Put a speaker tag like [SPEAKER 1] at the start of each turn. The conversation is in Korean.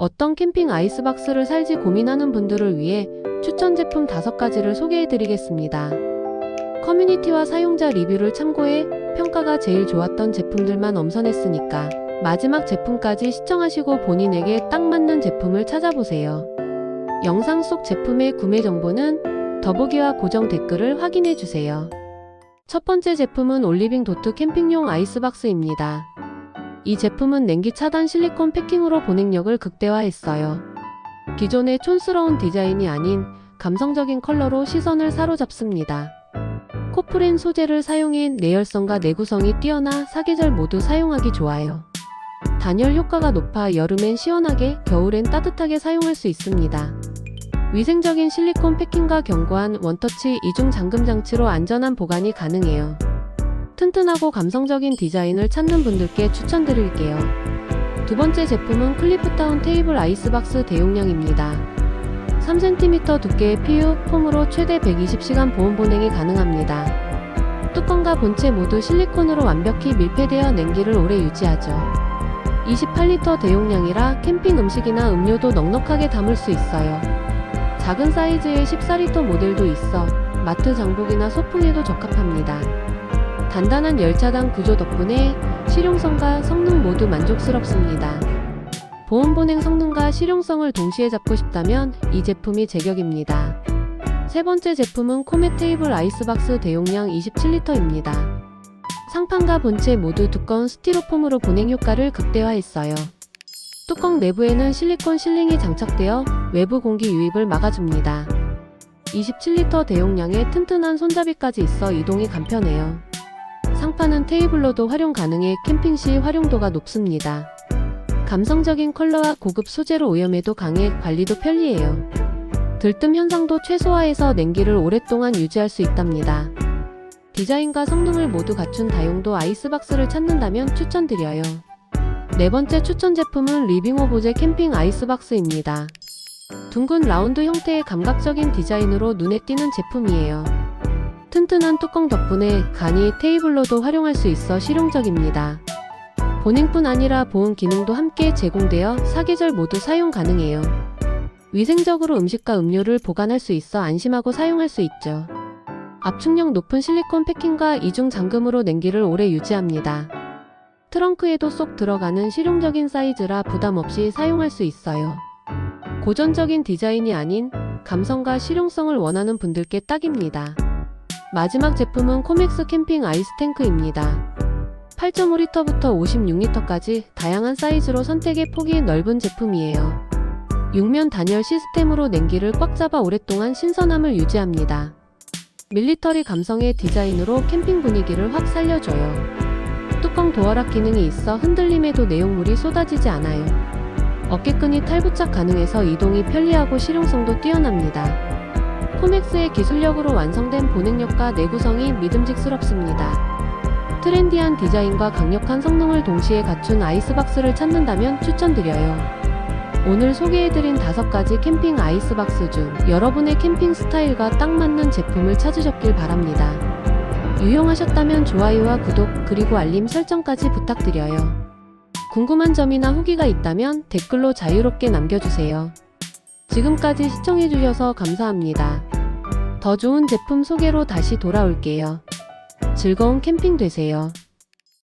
[SPEAKER 1] 어떤 캠핑 아이스박스를 살지 고민하는 분들을 위해 추천 제품 5가지를 소개해 드리겠습니다. 커뮤니티와 사용자 리뷰를 참고해 평가가 제일 좋았던 제품들만 엄선했으니까 마지막 제품까지 시청하시고 본인에게 딱 맞는 제품을 찾아보세요. 영상 속 제품의 구매 정보는 더보기와 고정 댓글을 확인해 주세요. 첫 번째 제품은 올리빙 도트 캠핑용 아이스박스입니다. 이 제품은 냉기 차단 실리콘 패킹으로 보냉력을 극대화했어요. 기존의 촌스러운 디자인이 아닌 감성적인 컬러로 시선을 사로잡습니다. 코프렌 소재를 사용해 내열성과 내구성이 뛰어나 사계절 모두 사용하기 좋아요. 단열 효과가 높아 여름엔 시원하게, 겨울엔 따뜻하게 사용할 수 있습니다. 위생적인 실리콘 패킹과 견고한 원터치 이중 잠금 장치로 안전한 보관이 가능해요. 튼튼하고 감성적인 디자인을 찾는 분들께 추천드릴게요. 두 번째 제품은 클리프타운 테이블 아이스박스 대용량입니다. 3cm 두께의 PU 폼으로 최대 120시간 보온 보냉이 가능합니다. 뚜껑과 본체 모두 실리콘으로 완벽히 밀폐되어 냉기를 오래 유지하죠. 28리터 대용량이라 캠핑 음식이나 음료도 넉넉하게 담을 수 있어요. 작은 사이즈의 14리터 모델도 있어 마트 장복이나 소풍에도 적합합니다. 단단한 열차단 구조 덕분에 실용성과 성능 모두 만족스럽습니다. 보온 보냉 성능과 실용성을 동시에 잡고 싶다면 이 제품이 제격입니다. 세 번째 제품은 코메 테이블 아이스박스 대용량 27리터입니다. 상판과 본체 모두 두꺼운 스티로폼으로 보냉 효과를 극대화했어요. 뚜껑 내부에는 실리콘 실링이 장착되어 외부 공기 유입을 막아줍니다. 27리터 대용량에 튼튼한 손잡이까지 있어 이동이 간편해요. 상판은 테이블로도 활용 가능해 캠핑 시 활용도가 높습니다. 감성적인 컬러와 고급 소재로 오염에도 강해 관리도 편리해요. 들뜸 현상도 최소화해서 냉기를 오랫동안 유지할 수 있답니다. 디자인과 성능을 모두 갖춘 다용도 아이스박스를 찾는다면 추천드려요. 네 번째 추천 제품은 리빙오보제 캠핑 아이스박스입니다. 둥근 라운드 형태의 감각적인 디자인으로 눈에 띄는 제품이에요. 튼튼한 뚜껑 덕분에 간이 테이블로도 활용할 수 있어 실용적입니다. 보냉뿐 아니라 보온 기능도 함께 제공되어 사계절 모두 사용 가능해요. 위생적으로 음식과 음료를 보관할 수 있어 안심하고 사용할 수 있죠. 압축력 높은 실리콘 패킹과 이중 잠금으로 냉기를 오래 유지합니다. 트렁크에도 쏙 들어가는 실용적인 사이즈라 부담 없이 사용할 수 있어요. 고전적인 디자인이 아닌 감성과 실용성을 원하는 분들께 딱입니다. 마지막 제품은 코맥스 캠핑 아이스 탱크입니다. 8.5리터부터 56리터까지 다양한 사이즈로 선택의 폭이 넓은 제품이에요. 육면 단열 시스템으로 냉기를 꽉 잡아 오랫동안 신선함을 유지합니다. 밀리터리 감성의 디자인으로 캠핑 분위기를 확 살려줘요. 뚜껑 도어락 기능이 있어 흔들림에도 내용물이 쏟아지지 않아요. 어깨끈이 탈부착 가능해서 이동이 편리하고 실용성도 뛰어납니다. 코맥스의 기술력으로 완성된 보냉력과 내구성이 믿음직스럽습니다. 트렌디한 디자인과 강력한 성능을 동시에 갖춘 아이스박스를 찾는다면 추천드려요. 오늘 소개해드린 다섯 가지 캠핑 아이스박스 중 여러분의 캠핑 스타일과 딱 맞는 제품을 찾으셨길 바랍니다. 유용하셨다면 좋아요와 구독 그리고 알림 설정까지 부탁드려요. 궁금한 점이나 후기가 있다면 댓글로 자유롭게 남겨주세요. 지금까지 시청해주셔서 감사합니다. 더 좋은 제품 소개로 다시 돌아올게요. 즐거운 캠핑 되세요.